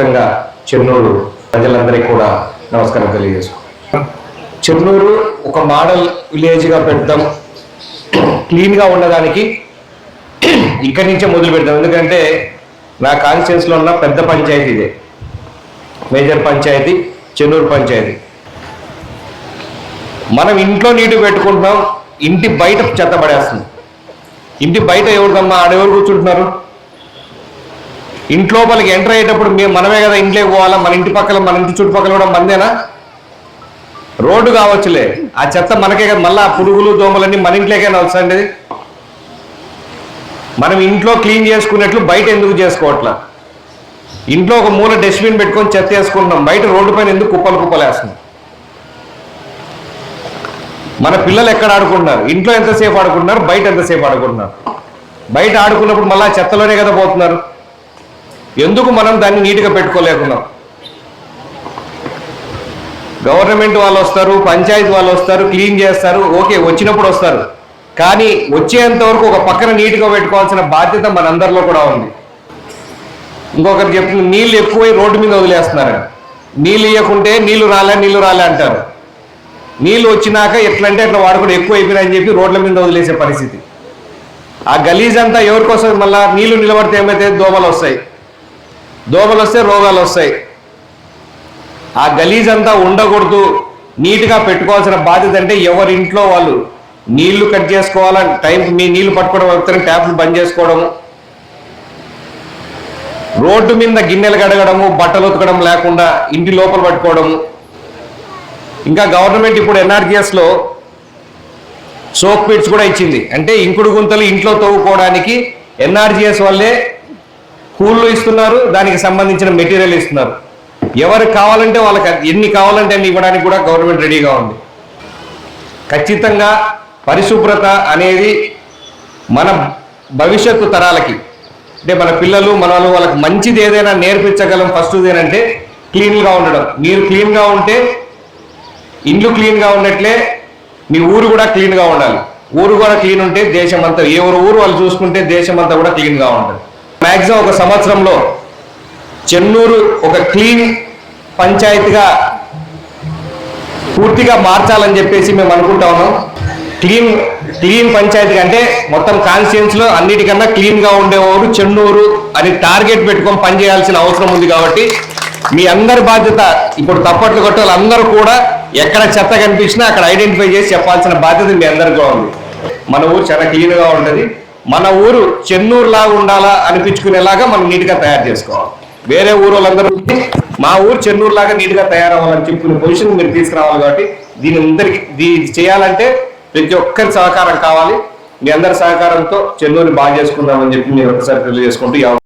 ముఖ్యంగా చెన్నూరు ప్రజలందరికీ కూడా నమస్కారం తెలియజేసుకుంటాం చెన్నూరు ఒక మోడల్ విలేజ్గా పెడతాం క్లీన్గా ఉండడానికి ఇక్కడి నుంచే మొదలు పెడతాం ఎందుకంటే నా కాన్స్టిట్యూన్స్లో ఉన్న పెద్ద పంచాయతీ ఇదే. మేజర్ పంచాయతీ చెన్నూరు పంచాయతీ. మనం ఇంట్లో నీటు పెట్టుకుంటున్నాం ఇంటి బయట చెత్త పడేస్తుంది. ఇంటి బయట ఎవరికమ్మా ఆడెవరు కూర్చుంటున్నారు? ఇంట్లోపలికి ఎంటర్ అయ్యేటప్పుడు మేము మనమే కదా ఇంట్లోకి పోవాలా? మన ఇంటి పక్కల మన ఇంటి చుట్టుపక్కల కూడా మందేనా? రోడ్డు కావచ్చులే. ఆ చెత్త మనకే కదా. మళ్ళీ ఆ పురుగులు దోమలన్నీ మన ఇంట్లోకైనా వస్తాయండి మనం ఇంట్లో క్లీన్ చేసుకున్నట్లు బయట ఎందుకు చేసుకోవట్లా? ఇంట్లో ఒక మూల డస్ట్బిన్ పెట్టుకొని చెత్త వేసుకుంటున్నాం. బయట రోడ్డు పైన ఎందుకు కుప్పలు కుప్పలు వేస్తున్నాం? మన పిల్లలు ఎక్కడ ఆడుకుంటున్నారు? ఇంట్లో ఎంతసేపు ఆడుకుంటున్నారు? బయట ఎంతసేపు ఆడుకుంటున్నారు? బయట ఆడుకున్నప్పుడు మళ్ళీ ఆ చెత్తలోనే కదా పోతున్నారు. ఎందుకు మనం దాన్ని నీట్గా పెట్టుకోలేకున్నాం? గవర్నమెంట్ వాళ్ళు వస్తారు పంచాయతీ వాళ్ళు వస్తారు క్లీన్ చేస్తారు ఓకే వచ్చినప్పుడు వస్తారు. కానీ వచ్చేంత వరకు ఒక పక్కన నీట్గా పెట్టుకోవాల్సిన బాధ్యత మనందరిలో కూడా ఉంది. ఇంకొకరు చెప్తుంది నీళ్ళు ఎక్కువై రోడ్డు మీద వదిలేస్తున్నారు నీళ్ళు ఇవ్వకుంటే నీళ్ళు రాలే నీళ్ళు రాలే అంటారు. నీళ్ళు వచ్చినాక ఎట్లంటే అట్లా కూడా ఎక్కువ అయిపోయినాయని చెప్పి రోడ్ల మీద వదిలేసే పరిస్థితి. ఆ గలీజ్ అంతా ఎవరికోసం మళ్ళీ నీళ్ళు నిలబడితే ఏమైతే దోమలు వస్తాయి? దోమలు వస్తే రోగాలు వస్తాయి ఆ గలీజ్ అంతా ఉండకూడదు. నీట్గా పెట్టుకోవాల్సిన బాధ్యత అంటే ఎవరి ఇంట్లో వాళ్ళు నీళ్ళు కట్ చేసుకోవాలా టైం మీ నీళ్ళు పట్టుకోవడం వస్తే ట్యాప్లు బంద్ చేసుకోవడము. రోడ్డు మీద గిన్నెలు కడగడము బట్టలు ఉతకడం లేకుండా ఇంటి లోపల పట్టుకోవడము. ఇంకా గవర్నమెంట్ ఇప్పుడు ఎన్ఆర్జిఎస్లో సోక్ సోప్ పిట్స్ కూడా ఇచ్చింది. అంటే ఇంకుడు గుంతలు ఇంట్లో తవ్వుకోవడానికి ఎన్ఆర్జిఎస్ వల్లే స్కూల్లో ఇస్తున్నారు దానికి సంబంధించిన మెటీరియల్ ఇస్తున్నారు. ఎవరికి కావాలంటే వాళ్ళకి ఎన్ని కావాలంటే అన్ని ఇవ్వడానికి కూడా గవర్నమెంట్ రెడీగా ఉంది. ఖచ్చితంగా పరిశుభ్రత అనేది మన భవిష్యత్తు తరాలకి అంటే మన పిల్లలు మన వాళ్ళకి మంచిది ఏదైనా నేర్పించగలం ఫస్ట్ ఏదంటే క్లీన్గా ఉండడం. మీరు క్లీన్గా ఉంటే ఇండ్లు క్లీన్గా ఉన్నట్లే మీ ఊరు కూడా క్లీన్గా ఉండాలి. ఊరు కూడా క్లీన్ ఉంటే దేశం అంతా ఏ ఊరు ఊరు వాళ్ళు చూసుకుంటే దేశం అంతా కూడా క్లీన్గా ఉంటుంది. మ్యాక్సిమం ఒక సంవత్సరంలో చెన్నూరు ఒక క్లీన్ పంచాయతీగా పూర్తిగా మార్చాలని చెప్పేసి మేము అనుకుంటా ఉన్నాం. క్లీన్ క్లీన్ పంచాయతీ అంటే మొత్తం కాన్స్టిట్యున్సీలో అన్నిటికన్నా క్లీన్గా ఉండేవాడు చెన్నూరు అని టార్గెట్ పెట్టుకొని పనిచేయాల్సిన అవసరం ఉంది కాబట్టి మీ అందరి బాధ్యత ఇప్పుడు తప్పట్లు కొట్టే వాళ్ళందరూ కూడా ఎక్కడ చెత్త కనిపించినా అక్కడ ఐడెంటిఫై చేసి చెప్పాల్సిన బాధ్యత మీ అందరికీ ఉంది. మన ఊరు చాలా క్లీన్గా ఉండదు మన ఊరు చెన్నూరు లాగా ఉండాలా అనిపించుకునేలాగా మనం నీట్గా తయారు చేసుకోవాలి. వేరే ఊరు వాళ్ళందరూ మా ఊరు చెన్నూరు లాగా నీట్గా తయారవ్వాలని చెప్పుకునే పొజిషన్ మీరు తీసుకురావాలి కాబట్టి దీని అందరికి దీన్ని చేయాలంటే ప్రతి ఒక్కరి సహకారం కావాలి. మీ అందరి సహకారంతో చెన్నూరుని బాగా చేసుకుందామని చెప్పి మీరు ఒకసారి తెలియజేసుకుంటూ